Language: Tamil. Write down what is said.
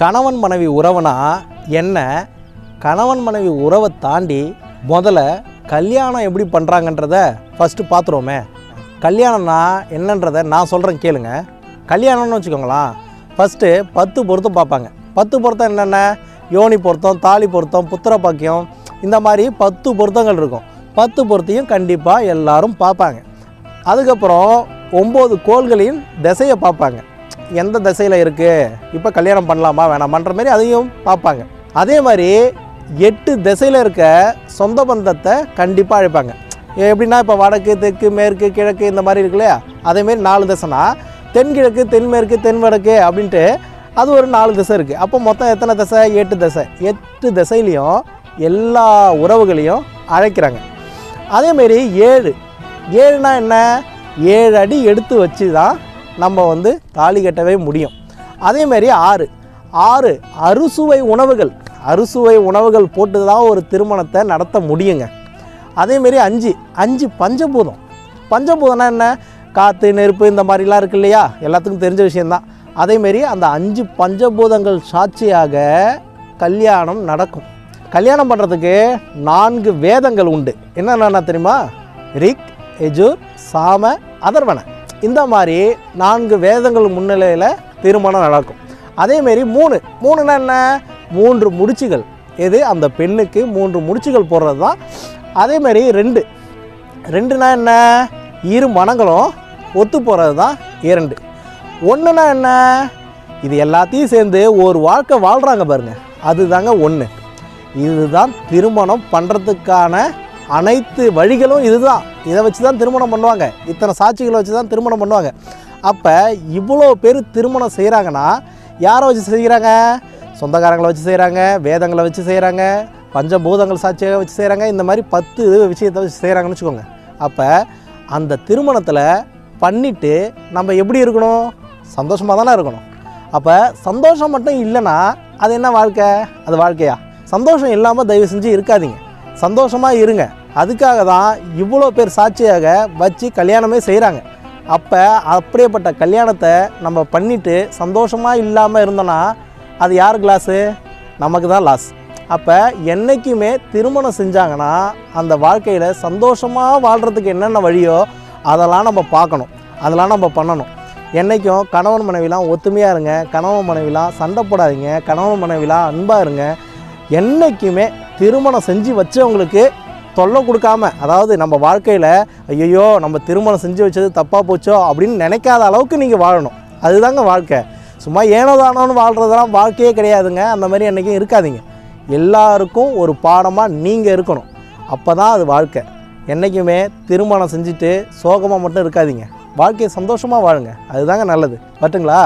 கணவன் மனைவி உறவுனா என்ன? கணவன் மனைவி உறவை தாண்டி முதல்ல கல்யாணம் எப்படி பண்ணுறாங்கன்றத ஃபஸ்ட்டு பார்த்துருவோமே கல்யாணம்னா என்னன்றதை நான் சொல்கிறேன் கேளுங்க. கல்யாணம்னு வச்சுக்கோங்களேன். ஃபஸ்ட்டு பத்து பொருத்தம் பார்ப்பாங்க. பத்து பொருத்தம் என்னென்ன? யோனி பொருத்தம் தாலி பொருத்தம் புத்திர பாக்கியம் இந்த மாதிரி பத்து பொருத்தங்கள் இருக்கும். பத்து பொருத்தையும் கண்டிப்பாக எல்லாரும் பார்ப்பாங்க. அதுக்கப்புறம் ஒம்பது கோள்களின் திசையை பார்ப்பாங்க. எந்த திசையில் இருக்குது இப்போ கல்யாணம் பண்ணலாமா வேணாமான்ற மாதிரி அதையும் பார்ப்பாங்க. அதே மாதிரி எட்டு திசையில் இருக்க சொந்த பந்தத்தை கண்டிப்பாக அழைப்பாங்க. எப்படின்னா இப்போ வடக்கு தெற்கு மேற்கு கிழக்கு இந்த மாதிரி இருக்கு இல்லையா? அதேமாரி நாலு திசைனா தென்கிழக்கு தென்மேற்கு தென்வடக்கு அப்படின்ட்டு அது ஒரு நாலு திசை இருக்குது அப்போ மொத்தம் எத்தனை திசை? எட்டு திசை. எட்டு திசையிலையும் எல்லா உறவுகளையும் அழைக்கிறாங்க. அதேமாரி ஏழு. ஏழுனா என்ன? ஏழு அடி எடுத்து வச்சு தான் நம்ம வந்து தாலி கட்டவே முடியும். அதேமாரி ஆறு. ஆறு அறுசுவை உணவுகள். அறுசுவை உணவுகள் போட்டு தான் ஒரு திருமணத்தை நடத்த முடியுங்க. அதேமாரி அஞ்சு. அஞ்சு பஞ்சபூதம். பஞ்சபூதம்னா என்ன? காற்று நெருப்பு இந்த மாதிரிலாம் இருக்கு இல்லையா? எல்லாத்துக்கும் தெரிஞ்ச விஷயந்தான் அதேமாரி அந்த அஞ்சு பஞ்சபூதங்கள் சாட்சியாக கல்யாணம் நடக்கும். கல்யாணம் பண்ணுறதுக்கு நான்கு வேதங்கள் உண்டு. என்னென்னா தெரியுமா? ரிக் எஜூர் சாம அதர்வன. இந்த மாதிரி நான்கு வேதங்கள் முன்னிலையில் திருமணம் நடக்கும். அதேமாரி மூணு. மூணுனா என்ன? மூன்று முடிச்சுகள். எது? அந்த பெண்ணுக்கு மூன்று முடிச்சுகள் போடுறது தான் அதேமாரி ரெண்டு. ரெண்டுனா என்ன? இரு மனங்களும் ஒத்து போகிறது தான் இரண்டு. ஒன்றுனா என்ன? இது எல்லாத்தையும் சேர்ந்து ஒரு வாழ்க்கை வாழ்கிறாங்க பாருங்கள் அதுதாங்க ஒன்று இதுதான் திருமணம் பண்ணுறதுக்கான அனைத்து வழிகளும் இதுதான். இதை வச்சு தான் திருமணம் பண்ணுவாங்க. இத்தனை சாட்சிகளை வச்சு தான் திருமணம் பண்ணுவாங்க. அப்போ இவ்வளோ பேர் திருமணம் செய்கிறாங்கன்னா யாரை வச்சு செய்கிறாங்க? சொந்தக்காரங்களை வச்சு செய்கிறாங்க வேதங்களை வச்சு செய்கிறாங்க பஞ்சபூதங்கள் சாட்சியாக வச்சு செய்கிறாங்க இந்த மாதிரி பத்து விஷயத்தை வச்சு செய்கிறாங்கன்னு வச்சுக்கோங்க. அப்போ அந்த திருமணத்தில் பண்ணிவிட்டு நம்ம எப்படி இருக்கணும்? சந்தோஷமாக தானே இருக்கணும். அப்போ சந்தோஷம் மட்டும் இல்லைன்னா அது என்ன வாழ்க்கை? அது வாழ்க்கையா? சந்தோஷம் இல்லாமல் தயவு செஞ்சு இருக்காதீங்க. சந்தோஷமாக இருங்க. அதுக்காக தான் இவ்வளோ பேர் சாட்சியாக வச்சு கல்யாணமே செய்கிறாங்க அப்போ அப்படியேப்பட்ட கல்யாணத்தை நம்ம பண்ணிவிட்டு சந்தோஷமாக இல்லாமல் இருந்தோன்னா அது யார் லாஸு நமக்கு தான் லாஸ் அப்போ என்றைக்குமே திருமணம் செஞ்சாங்கன்னா அந்த வாழ்க்கையில் சந்தோஷமாக வாழ்கிறதுக்கு என்னென்ன வழியோ அதெல்லாம் நம்ம பார்க்கணும். அதெல்லாம் நம்ம பண்ணணும். என்றைக்கும் கணவன் மனைவிலாம் ஒத்துமையாக இருங்க. கணவன் மனைவிலாம் சண்டை போடாதீங்க. கணவன் மனைவிலாம் அன்பாக இருங்க. என்றைக்குமே திருமணம் செஞ்சு வச்சவங்களுக்கு தொல்லை கொடுக்காம அதாவது நம்ம வாழ்க்கையில் ஐயோ நம்ம திருமணம் செஞ்சு வச்சது தப்பாக போச்சோ அப்படின்னு நினைக்காத அளவுக்கு நீங்கள் வாழணும். அதுதாங்க வாழ்க்கை. சும்மா ஏனோ தானோன்னு வாழ்கிறதெல்லாம் வாழ்க்கையே கிடையாதுங்க. அந்த மாதிரி என்றைக்கும் இருக்காதீங்க. எல்லாருக்கும் ஒரு பாடமாக நீங்கள் இருக்கணும். அப்போ தான் அது வாழ்க்கை. என்றைக்குமே திருமணம் செஞ்சுட்டு சோகமாக மட்டும் இருக்காதிங்க. வாழ்க்கையை சந்தோஷமாக வாழுங்க. அதுதாங்க நல்லது. பட்டுங்களா